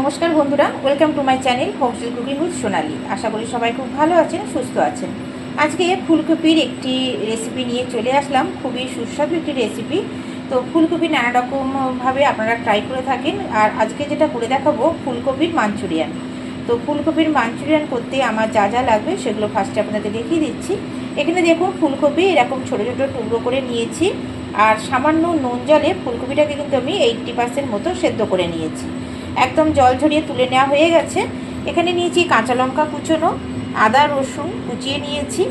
নমস্কার বন্ধুরা welcome to my channel homestyle cooking with Sonali. আশা করি সবাই খুব ভালো আছেন, সুস্থ আছেন। আজকে ফুলকপির একটি রেসিপি নিয়ে চলে আসলাম, খুবই সুস্বাদু একটি রেসিপি তো ফুলকপি নানা রকমভাবে আপনারা ট্রাই করে থাকেন, আর আজকে যেটা করে দেখাবো, ফুলকপির মাঞ্চুরিয়ান। তো ফুলকপির মাঞ্চুরিয়ান করতে আমার যা যা লাগবে, সেগুলো ফার্স্টে আপনাদের দেখিয়ে দিচ্ছি। এখানে দেখুন, ফুলকপি এরকম ছোটো ছোটো টুকরো করে নিয়েছি, আর সামান্য নুন জলে ফুলকপিটাকে কিন্তু আমি এইটটি পার্সেন্ট মতো সেদ্ধ করে নিয়েছি। একদম জল ঝরিয়ে তুলে নেওয়া হয়ে গেছে। এখানে নিয়েছি কাঁচা লঙ্কা কুচোনো, আদা, রসুন কুচিয়ে নিয়েছি।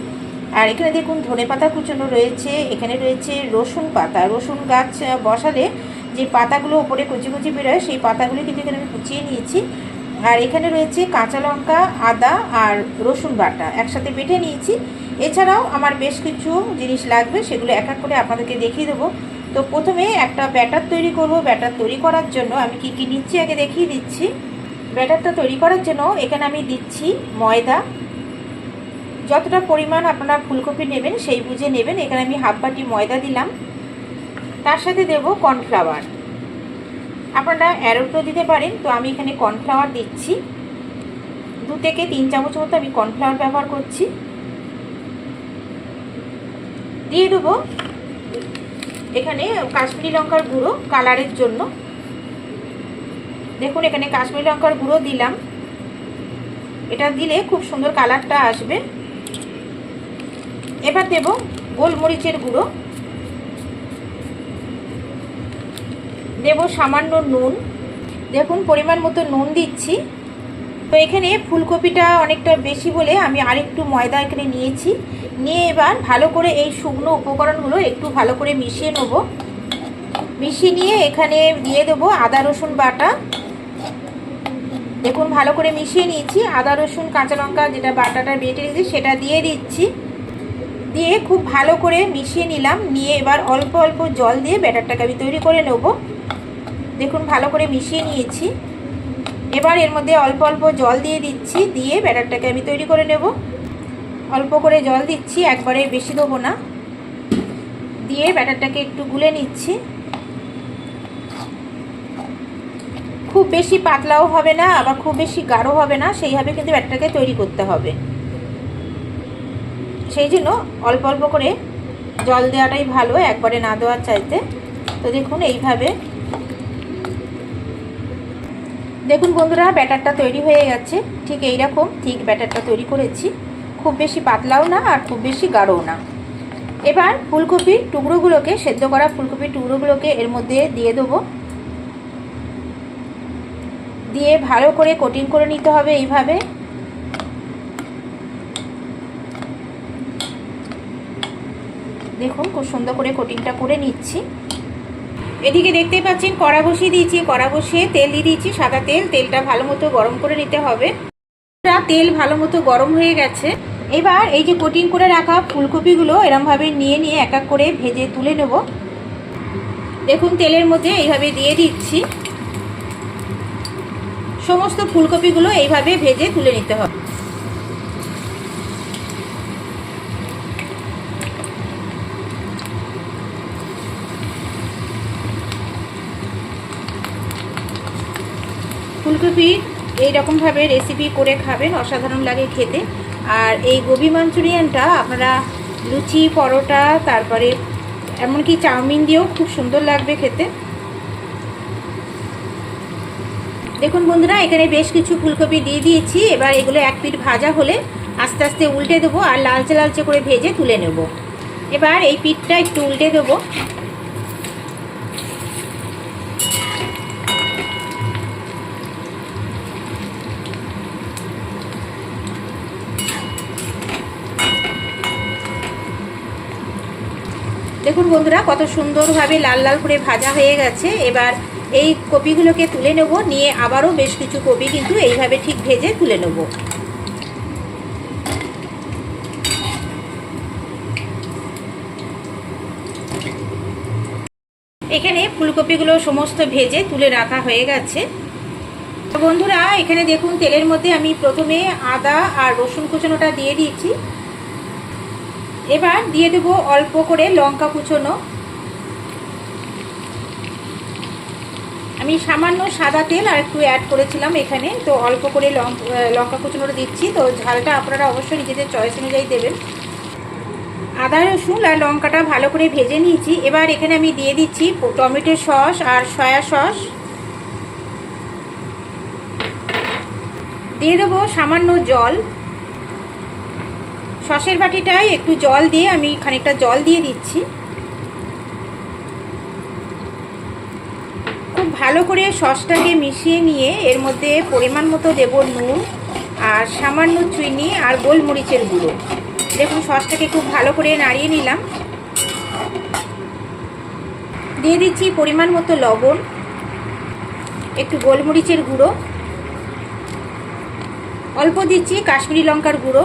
আর এখানে দেখুন ধনে পাতা কুচোনো রয়েছে, এখানে রয়েছে রসুন পাতা। রসুন গাছ বসালে যে পাতাগুলো ওপরে কুচি কুচি বেরোয়, সেই পাতাগুলো কিন্তু এখানে আমি কুচিয়ে নিয়েছি। আর এখানে রয়েছে কাঁচা লঙ্কা, আদা আর রসুন বাটা একসাথে বেটে নিয়েছি। এছাড়াও আমার বেশ কিছু জিনিস লাগবে, সেগুলো এক এক করে আপনাদেরকে দেখিয়ে দেবো। তো প্রথমে একটা ব্যাটার তৈরি করব। ব্যাটার তৈরি করার জন্য আমি কি কি নিচ্ছি আগে দেখিয়ে দিচ্ছি। ব্যাটারটা তৈরি করার জন্য এখানে আমি দিচ্ছি ময়দা। যতটা পরিমাণ আপনারা ফুলকপি নেবেন সেই বুঝে নেবেন। এখানে আমি হাফ বাটি ময়দা দিলাম। তার সাথে দেব কর্নফ্লাওয়ার। আপনারা অ্যারোটো দিতে পারেন, তো আমি এখানে কর্নফ্লাওয়ার দিচ্ছি। দু থেকে তিন চামচ মতো আমি কর্নফ্লাওয়ার ব্যবহার করছি। দিয়ে দেবো এখানে কাশ্মীরি লঙ্কার গুঁড়ো কালারের জন্য। দেখুন, এখানে কাশ্মীরি লঙ্কার গুঁড়ো দিলাম। এটা দিলে খুব সুন্দর কালারটা আসবে। এবার দেব গোলমরিচের গুঁড়ো। দেব সামান্য নুন। দেখুন, পরিমাণ মতো নুন দিচ্ছি। তো এখানে ফুলকপিটা অনেকটা বেশি বলে আমি আরেকটু ময়দা এখানে নিয়েছি। নিয়ে এবার ভালো করে এই শুকনো উপকরণগুলো একটু ভালো করে মিশিয়ে নেব। মিশিয়ে নিয়ে এখানে দিয়ে দেবো আদা, রসুন বাটা। দেখুন, ভালো করে মিশিয়ে নিয়েছি। আদা, রসুন, কাঁচা লঙ্কা যেটা বাটাটা বেটে রেখেছি সেটা দিয়ে দিচ্ছি। দিয়ে খুব ভালো করে মিশিয়ে নিলাম। নিয়ে এবার অল্প অল্প জল দিয়ে ব্যাটারটাকে আমি তৈরি করে নেব। দেখুন, ভালো করে মিশিয়ে নিয়েছি। এবার এর মধ্যে অল্প অল্প জল দিয়ে দিচ্ছি। দিয়ে ব্যাটারটাকে আমি তৈরি করে নেব। অল্প করে জল দিচ্ছি একবারে বেশি দেবো না। দিয়ে ব্যাটারটাকে একটু গুলে নিচ্ছি। খুব বেশি পাতলাও হবে না, আবার খুব বেশি গাঢ় হবে না, সেইভাবে কিন্তু ব্যাটারটাকে তৈরি করতে হবে। সেই জন্য অল্প অল্প করে জল দেওয়াটাই ভালো, একবারে না দেওয়ার চাইতে। তো দেখুন, এইভাবে। দেখুন বন্ধুরা, ব্যাটারটা তৈরি হয়ে গেছে। ঠিক এইরকম, ঠিক ব্যাটারটা তৈরি করেছি। খুব বেশি পাতলাও না আর খুব বেশি গাঢ়ও না। এবার ফুলকপির টুকরোগুলোকে, সেদ্ধ করা ফুলকপির টুকরোগুলোকে এর মধ্যে দিয়ে দেবো। দিয়ে ভালো করে কোটিং করে নিতে হবে এইভাবে। দেখুন, খুব সুন্দর করে কোটিংটা করে নিচ্ছি। এদিকে দেখতেই পাচ্ছেন, কড়া বসিয়ে দিয়েছি। কড়া বসিয়ে তেল দিয়ে দিয়েছি, সাদা তেল। তেলটা ভালো মতো গরম করে নিতে হবে। তেল ভালো মতো গরম হয়ে গেছে। এবার এই যে কোটিং করে রাখা ফুলকপিগুলো এরমভাবে নিয়ে নিয়ে এক এক করে ভেজে তুলে নেব। দেখুন, তেলের মধ্যে এইভাবে দিয়ে দিচ্ছি। সমস্ত ফুলকপিগুলো এইভাবে ভেজে তুলে নিতে হবে। এইরকমভাবে রেসিপি করে খাবেন, অসাধারণ লাগে খেতে। আর এই গোবি মাঞ্চুরিয়ানটা আপনারা লুচি, পরোটা, তারপরে এমনকি চাউমিন দিয়েও খুব সুন্দর লাগবে খেতে। দেখুন বন্ধুরা, এখানে বেশ কিছু ফুলকপি দিয়ে দিয়েছি। এবার এগুলো এক পিঠ ভাজা হলে আস্তে আস্তে উল্টে দেবো আর লালচে লালচে করে ভেজে তুলে নেব। এবার এই পিঠটা একটু উল্টে দেবো। দেখুন বন্ধুরা, কত সুন্দরভাবে লাল লাল করে ভাজা হয়ে গেছে। এবার এই কপিগুলোকে তুলে নেব, নিয়ে আবারও বেশ কিছু কপি কিন্তু এইভাবে ঠিক ভেজে তুলে নেব। এখানে ফুলকপিগুলো সমস্ত ভেজে তুলে রাখা হয়ে গেছে। বন্ধুরা, এখানে দেখুন, তেলের মধ্যে আমি প্রথমে আদা আর রসুন কুচনোটা দিয়ে দিয়েছি। এবার দিয়ে দেবো অল্প করে লঙ্কা কুচনো। আমি সামান্য সাদা তেল আর একটু অ্যাড করেছিলাম এখানে, তো অল্প করে লঙ্কা কুচনোটা দিচ্ছি। তো ঝালটা আপনারা অবশ্যই নিজেদের চয়েস অনুযায়ী দেবেন। আদা, রসুন আর লঙ্কাটা ভালো করে ভেজে নিয়েছি। এবার এখানে আমি দিয়ে দিচ্ছি টমেটো সস আর সয়া সস। দিয়ে দেবো সামান্য জল। সসের বাটিটায় একটু জল দিয়ে আমি খানিকটা জল দিয়ে দিচ্ছি। খুব ভালো করে সসটাকে মিশিয়ে নিয়ে এর মধ্যে পরিমাণ মতো দেব নুন আর সামান্য চিনি আর গোলমরিচের গুঁড়ো। দেখুন, সসটাকে খুব ভালো করে নাড়িয়ে নিলাম। দিয়ে দিচ্ছি পরিমাণ মতো লবণ, একটু গোলমরিচের গুঁড়ো, অল্প দিচ্ছি কাশ্মীরি লঙ্কার গুঁড়ো।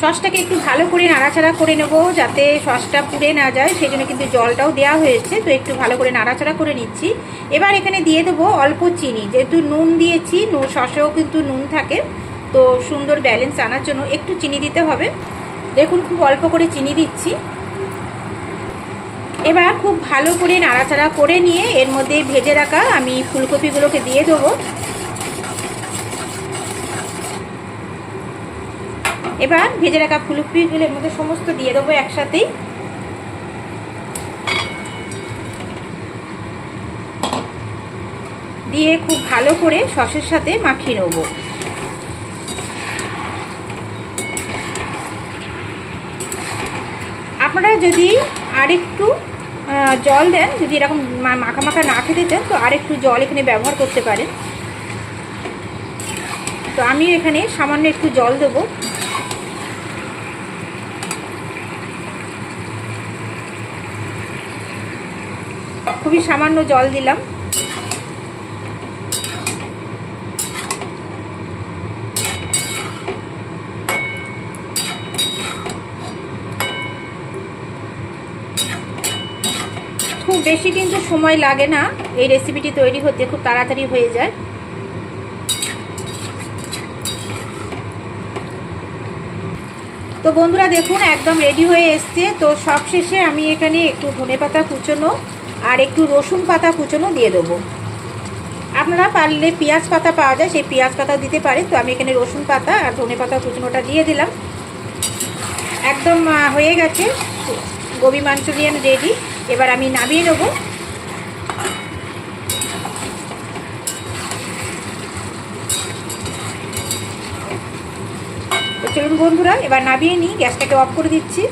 সসটাকে একটু ভালো করে নাড়াচাড়া করে নেব যাতে সসটা পুড়ে না যায় সেই জন্য কিন্তু জলটাও দেওয়া হয়েছে, তো একটু ভালো করে নাড়াচাড়া করে নিচ্ছি। এবার এখানে দিয়ে দেবো অল্প চিনি, যেহেতু নুন দিয়েছি, নুন, সসেও কিন্তু নুন থাকে, তো সুন্দর ব্যালেন্স আনার জন্য একটু চিনি দিতে হবে। দেখুন, খুব অল্প করে চিনি দিচ্ছি। এবার খুব ভালো করে নাড়াচাড়া করে নিয়ে এর মধ্যে ভেজে রাখা আমি ফুলকপিগুলোকে দিয়ে দেবো। এবার ভেজে রাখা ফুলকপিগুলোর মধ্যে সমস্ত দিয়ে দেবো একসাথেই। দিয়ে খুব ভালো করে সসের সাথে মাখিয়ে নেব। আপনারা যদি আরেকটু জল দেন, যদি এরকম মাখা মাখা না খেতে চান, তো আরেকটু জল এখানে ব্যবহার করতে পারেন। তো আমি এখানে সামান্য একটু জল দেবো। খুবই সামান্য জল দিলাম। খুব বেশি কিন্তু সময় লাগে না, এই রেসিপিটি তৈরি হতে, খুব তাড়াতাড়ি হয়ে যায়। তো বন্ধুরা দেখুন, একদম রেডি হয়ে এসছে। তো সবশেষে আমি এখানে একটু ধনে পাতা কুচোনো আর একটু রসুন পাতা কুচনো দিয়ে দেবো। আপনারা পারলে পেঁয়াজ পাতা পাওয়া যায়, সেই পেঁয়াজ পাতা দিতে পারে। তো আমি এখানে রসুন পাতা আর ধনে পাতা কুচনোটা দিয়ে দিলাম। একদম হয়ে গেছে। গোবি মাঞ্চুরিয়ান রেডি এবার আমি নামিয়ে নেব। চলুন বন্ধুরা, এবার নামিয়ে নিই। গ্যাসটাকে অফ করে দিচ্ছি।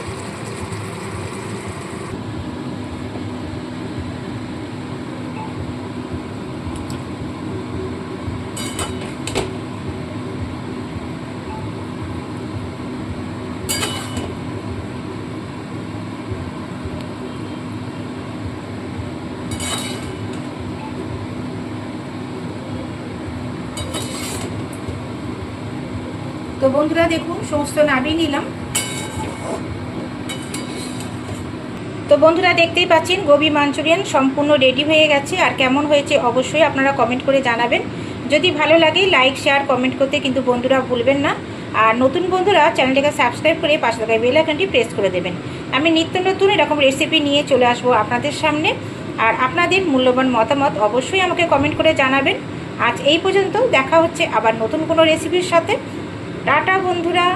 বন্ধুরা দেখুন, সমস্ত নামিয়ে নিলাম। তো বন্ধুরা দেখতেই পাচ্ছেন, গোবি মাঞ্চুরিয়ান সম্পূর্ণ রেডি হয়ে গেছে। আর কেমন হয়েছে অবশ্যই আপনারা কমেন্ট করে জানাবেন। যদি ভালো লাগে লাইক শেয়ার কমেন্ট করতে কিন্তু বন্ধুরা ভুলবেন না। আর নতুন বন্ধুরা, চ্যানেলটাকে সাবস্ক্রাইব করে পাশে থাকা বেল আইকনটি প্রেস করে দেবেন। আমি নিত্য নতুন এরকম রেসিপি নিয়ে চলে আসব আপনাদের সামনে। আর আপনাদের মূল্যবান মতামত অবশ্যই আমাকে কমেন্ট করে জানাবেন। আজ এই পর্যন্ত দেখা হচ্ছে আবার নতুন কোনো রেসিপির সাথে। টাটা বন্ধুরা।